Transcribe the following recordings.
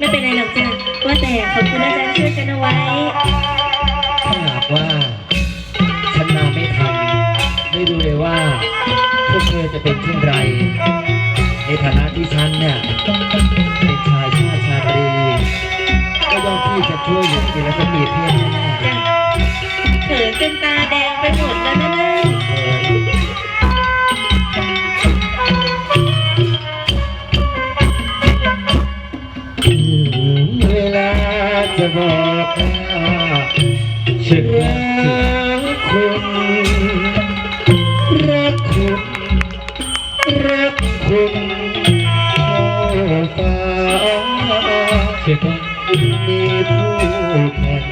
ไม่เป็นไรหรอกจ้ะว่าแต่ขอบคุณนะจ๊ะช่วยกันเอาไว้ ถ้าหากว่าฉันมาไม่ทันไม่รู้เลยว่าพวกเธอจะเป็นเช่นไร ในฐานะที่ฉันเนี่ย จะบอกว่าฉันรักคุณรักคุณรักคุณเท่าฟ้าเสียก่อนมีผู้แข่ง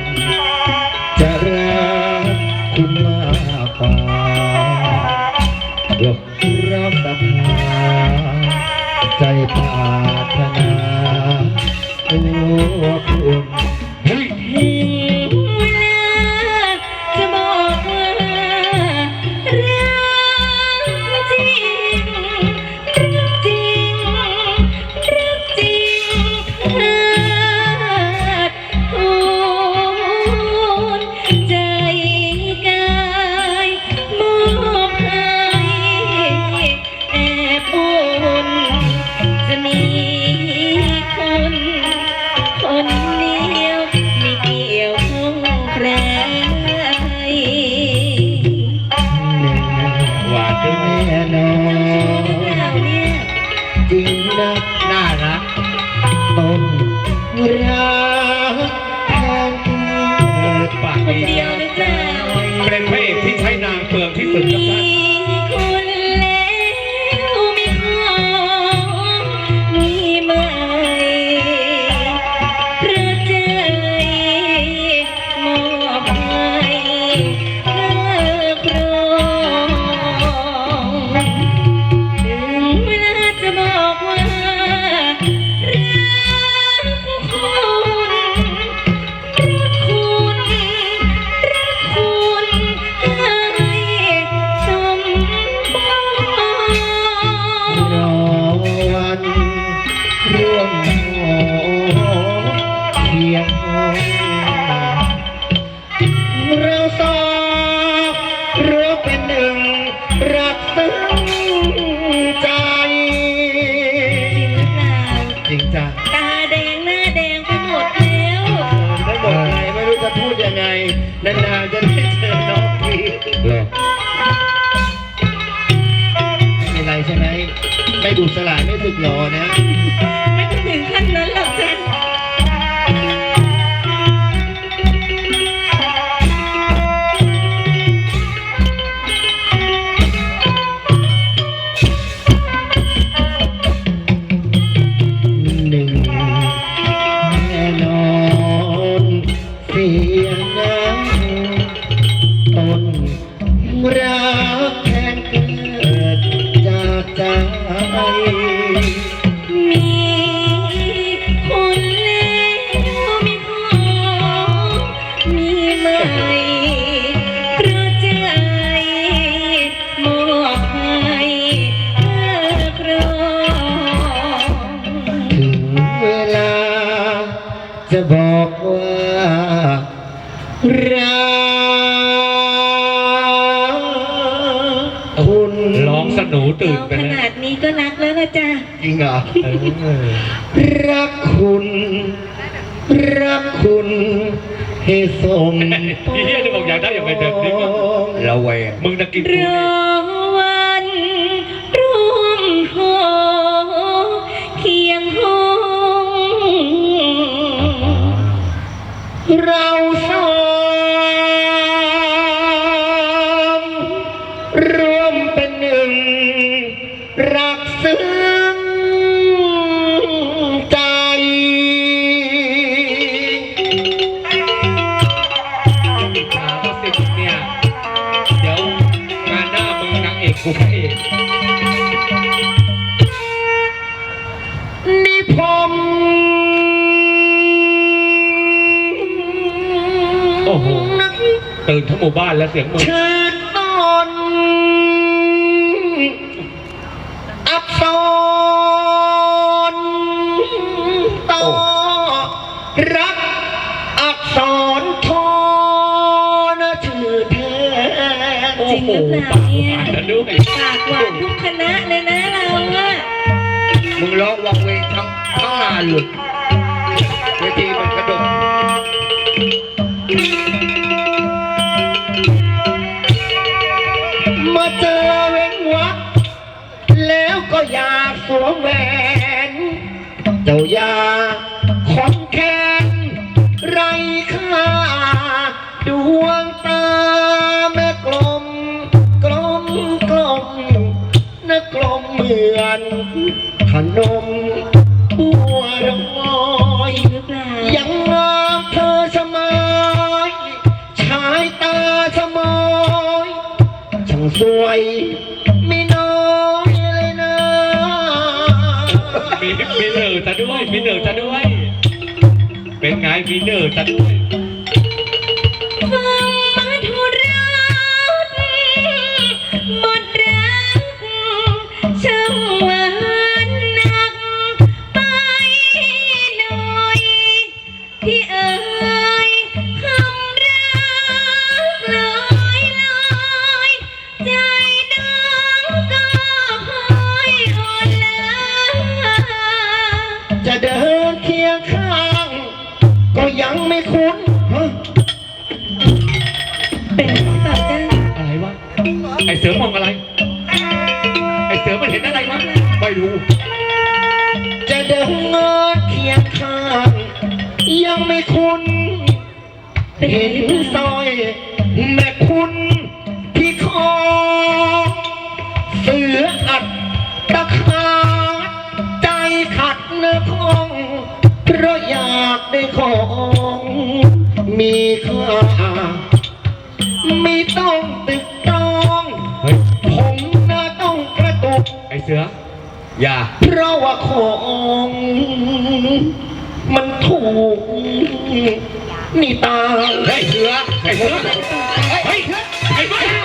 จะรักคุณมากกว่าหลบรักตับหาใจปรารถนาตัว เไม่หมดไงไม่รู้จะพูดยังไง นานๆจะได้เจอน้องทีเหรอไม่เป็นไรใช่ไหมไม่ดูสลายไม่สึกหรอนะ จะบอกว่ารักคุณร้องสนูตื่นไปขแล้วนาดนี้ก็รักแล้วนะจ๊ะ จริงเหรอเออรักคุณ รักคุณให้สม พี่เฮียจะบอกอยากได้อย่างไรเดิมนี่ว่าระแวง มึงจะกินรกูนี่อวั มึงนางเอกกูพระเอกนี่ผมโอ้โหตื่นทั้งหมู่บ้านแล้วเสียงมึง จริงหรือเปล่าเนี่ยอ่านแล้วด้วยปากหวานทุกคณะเลยนะเราอะมึงร้องวังเวงทั้งทั้งงานเลยเวทีมันกระดกมาเจอเว้นวักแล้วก็อยากสวมแหวน เจ้าอยาค อนขนมบัวรอยหรือเปล่ายังงามเธอสมัยชายตาสมอยช่างสวยไม่น้อยเลยนะมีมีเหนือซะด้วยมีเหนือซะด้วย เป็นไงมีเหนือซะด้วย ที่เอ่ยคำรักลอยลอยใจน้องก็หอยอ่อนล้าจะเดินเคียงข้าง ก็ยังไม่คุ้นฮะเป็นตับจ้าอะไรวะ ไอเสือมองอะไร ยังไม่คุ้น เห็นซอยแม่คุณที่คอ เสืออัดตะขาดใจขัดเนื้อคองเพราะอยากได้ของมีค่าไม่ต้องตึกตรองเฮ้ยผมน่าต้องกระตุกไอเสือ อย่า เพราะว่าของ มันถูก นี่ตา เฮ้ยเสือเฮ้ยเสือเฮ้ยเฮ้ยอ